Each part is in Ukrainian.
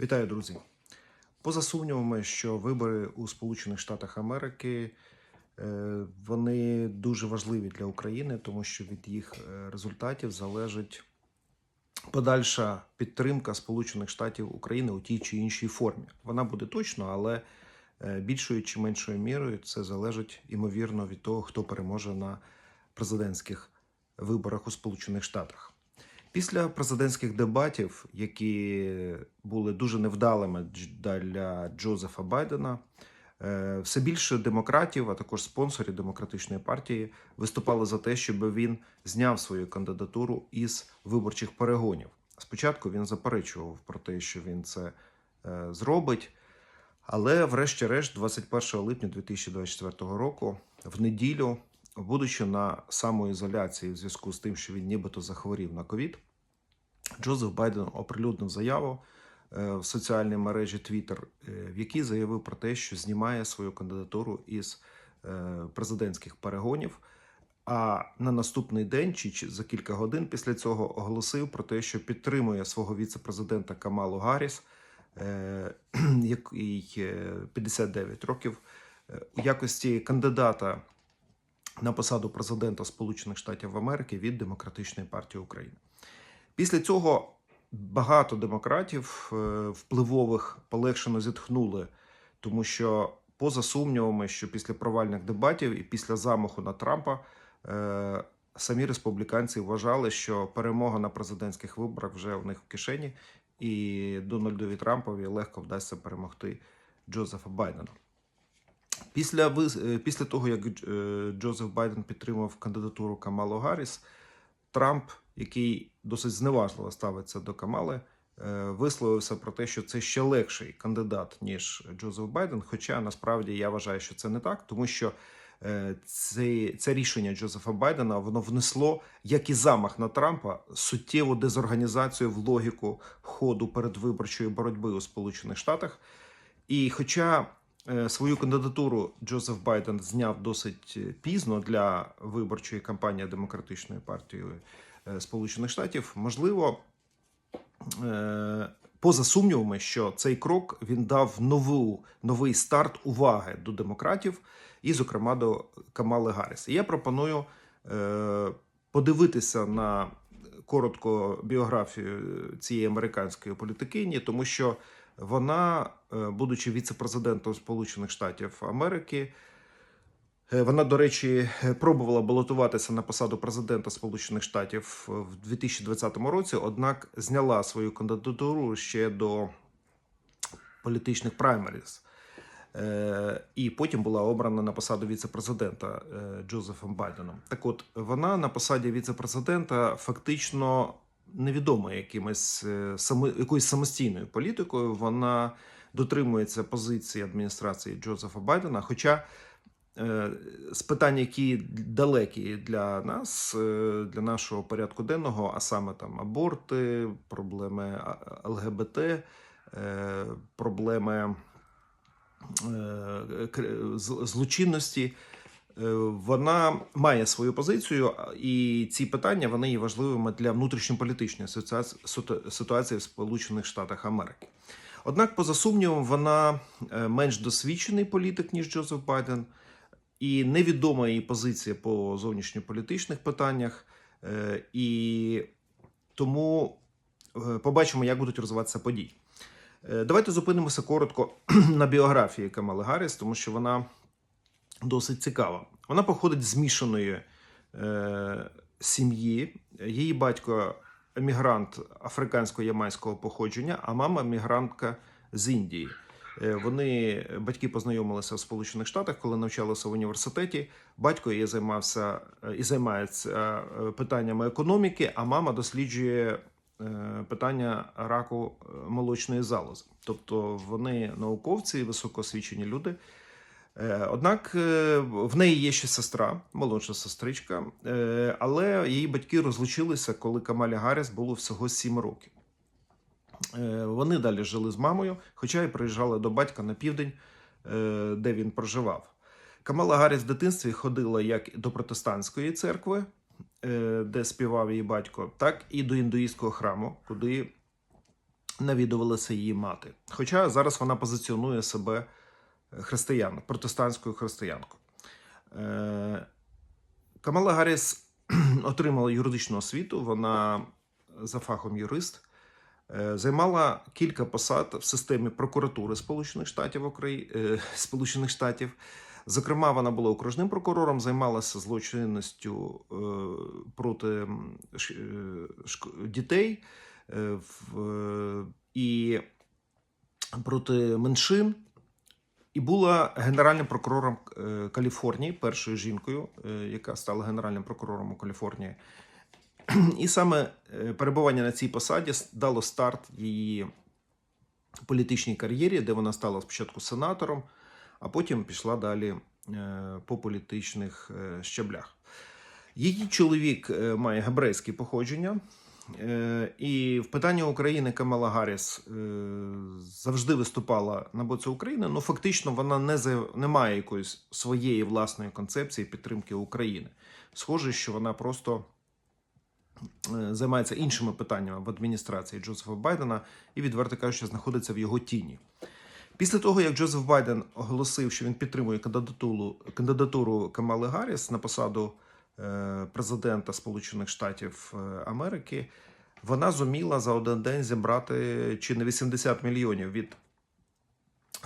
Вітаю, друзі. Поза сумнівами, що вибори у Сполучених Штатах Америки е, вони дуже важливі для України, тому що від їх е, результатів залежить подальша підтримка Сполучених Штатів України у тій чи іншій формі. Вона буде точно, але е, більшою чи меншою мірою це залежить ймовірно від того, хто переможе на президентських виборах у Сполучених Штатах. Після президентських дебатів, які були дуже невдалими для Джозефа Байдена, е, все більше демократів, а також спонсорів демократичної партії виступали за те, щоб він зняв свою кандидатуру із виборчих перегонів. Спочатку він заперечував про те, що він це е, зробить. Але, врешті-решт, 21 липня 2024 року, в неділю, будучи на самоізоляції в зв'язку з тим, що він нібито захворів на ковід, Джозеф Байден оприлюднив заяву е, в соціальній мережі Twitter, е, в якій заявив про те, що знімає свою кандидатуру із е, президентських перегонів. А на наступний день, чи за кілька годин після цього, оголосив про те, що підтримує свого віце-президента Камалу Гарріс, який е, 59 років, у якості кандидата на посаду президента Сполучених Штатів Америки від Демократичної партії України. Після цього багато демократів е, впливових полегшено зітхнули, тому що поза сумнівами, що після провальних дебатів і після замаху на Трампа е, самі республіканці вважали, що перемога на президентських виборах вже в них в кишені, і Дональдові Трампові легко вдасться перемогти Джозефа Байдена. Після, е, після того, як Джозеф Байден підтримав кандидатуру Камалу Гарріс, Трамп, який досить зневажливо ставиться до Камали, е, висловився про те, що це ще легший кандидат, ніж Джозеф Байден. Хоча насправді я вважаю, що це не так, тому що е, це, це рішення Джозефа Байдена воно внесло, як і замах на Трампа, суттєву дезорганізацію в логіку ходу передвиборчої боротьби у Сполучених Штатах. І хоча е, свою кандидатуру Джозеф Байден зняв досить пізно для виборчої кампанії демократичної партії Сполучених Штатів, можливо, е, поза сумнівами, що цей крок він дав нову, новий старт уваги до демократів, і, зокрема, до Камали Гарріс. Я пропоную е, подивитися на коротко біографію цієї американської політикині, тому що вона, е, будучи віце-президентом Сполучених Штатів Америки, е, вона, до речі, е, пробувала балотуватися на посаду президента Сполучених Штатів в 2020 році, однак зняла свою кандидатуру ще до політичних праймеріз. Е, І потім була обрана на посаду віце-президента е, Джозефом Байденом. Так от вона на посаді віце-президента фактично невідома якимось е, якоюсь самостійною політикою. Вона дотримується позиції адміністрації Джозефа Байдена. Хоча е, з питань, які далекі для нас, е, для нашого порядку денного, а саме там аборти, проблеми ЛГБТ, е, проблеми е, злочинності. Е, Вона має свою позицію, і ці питання вони є важливими для внутрішньополітичної ситуації в Сполучених Штатах Америки. Однак, поза сумнівом, вона е, менш досвідчений політик, ніж Джозеф Байден, і невідома її позиція по зовнішньополітичних питаннях. Е, І тому е, побачимо, як будуть розвиватися події. Е, Давайте зупинимося коротко на біографії Камали Гарріс, тому що вона досить цікава. Вона походить з змішаної сім'ї. Її батько емігрант африкансько-ямайського походження, а мама емігрантка з Індії. Е, Вони батьки познайомилися в Сполучених Штатах, коли навчалися в університеті. Батько її займався е, і займається е, питаннями економіки, а мама досліджує питання раку молочної залози. Тобто вони науковці, високоосвічені люди. Однак в неї є ще сестра, молодша сестричка, але її батьки розлучилися, коли Камалі Гарріс було всього 7 років. Е, Вони далі жили з мамою, хоча й приїжджали до батька на південь, е, де він проживав. Камала Гарріс в дитинстві ходила як до протестантської церкви, е, де співав її батько, так і до індуїстського храму, куди навідувалася її мати. Хоча зараз вона позиціонує себе християн, протестантською християнкою. Камала Гарріс отримала юридичну освіту, вона за фахом юрист. Е, Займала кілька посад в системі прокуратури Сполучених Штатів Украї... е, Сполучених Штатів. Зокрема, вона була окружним прокурором, займалася злочинністю е, проти дітей і проти меншин. І була генеральним прокурором Каліфорнії, першою жінкою, яка стала генеральним прокурором у Каліфорнії. І саме е, перебування на цій посаді дало старт її політичній кар'єрі, де вона стала спочатку сенатором, а потім пішла далі е, по політичних е, щаблях. Її чоловік має гебрейське походження. І в питанні України Камала Гарріс завжди виступала на боці України. Ну фактично вона не не має якоїсь своєї власної концепції підтримки України. Схоже, що вона просто займається іншими питаннями в адміністрації Джозефа Байдена і, відверто кажучи, знаходиться в його тіні. Після того, як Джозеф Байден оголосив, що він підтримує кандидатуру, кандидатуру Камали Гарріс на посаду е, президента Сполучених Штатів е, Америки, вона зуміла за один день зібрати чи не 80 мільйонів від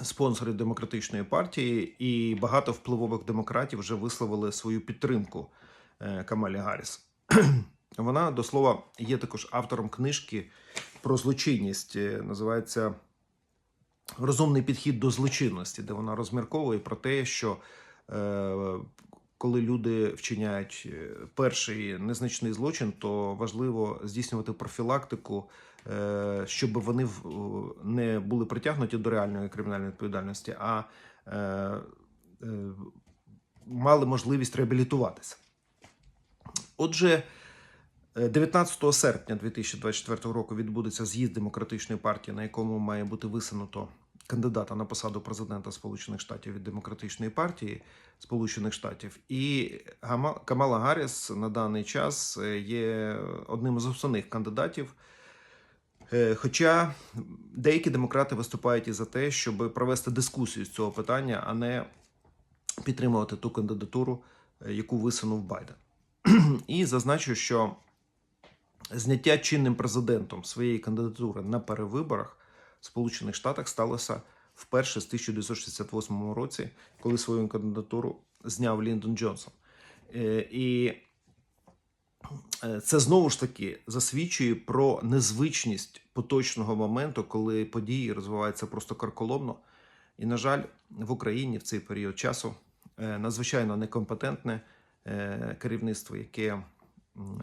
спонсорів демократичної партії, і багато впливових демократів вже висловили свою підтримку е, Камалі Гарріс. Вона до слова є також автором книжки про злочинність. е, Називається Розумний підхід до злочинності, де вона розмірковує про те, що е, коли люди вчиняють е, перший незначний злочин, то важливо здійснювати профілактику, е, щоб вони не були притягнуті до реальної кримінальної відповідальності, а е, е, мали можливість реабілітуватися. Отже, 19 серпня 2024 року відбудеться з'їзд демократичної партії, на якому має бути висунуто кандидата на посаду президента Сполучених Штатів від демократичної партії Сполучених Штатів. І Камала Гарріс на даний час е, є одним з основних кандидатів. Е, Хоча деякі демократи виступають і за те, щоб провести дискусію з цього питання, а не підтримувати ту кандидатуру, е, яку висунув Байден. І зазначу, що зняття чинним президентом своєї кандидатури на перевиборах в Сполучених Штатах сталося вперше з 1968 році, коли свою кандидатуру зняв Ліндон Джонсон. Е, І е, це знову ж таки засвідчує про незвичність поточного моменту, коли події розвиваються просто карколомно. І, на жаль, в Україні в цей період часу е, надзвичайно некомпетентне керівництво, яке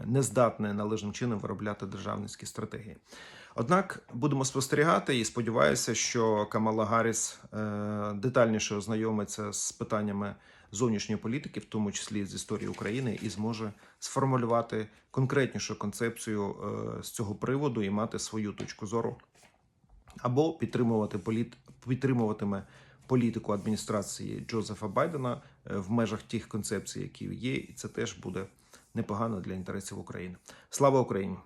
не здатне належним чином виробляти державницькі стратегії. Однак будемо спостерігати і сподіваюся, що Камала Гарріс е, детальніше ознайомиться з питаннями зовнішньої політики, в тому числі з історії України, і зможе сформулювати конкретнішу концепцію е, з цього приводу і мати свою точку зору або підтримувати політ... підтримуватиме політику адміністрації Джозефа Байдена е, в межах тих концепцій, які є, і це теж буде непогано для інтересів України. Слава Україні!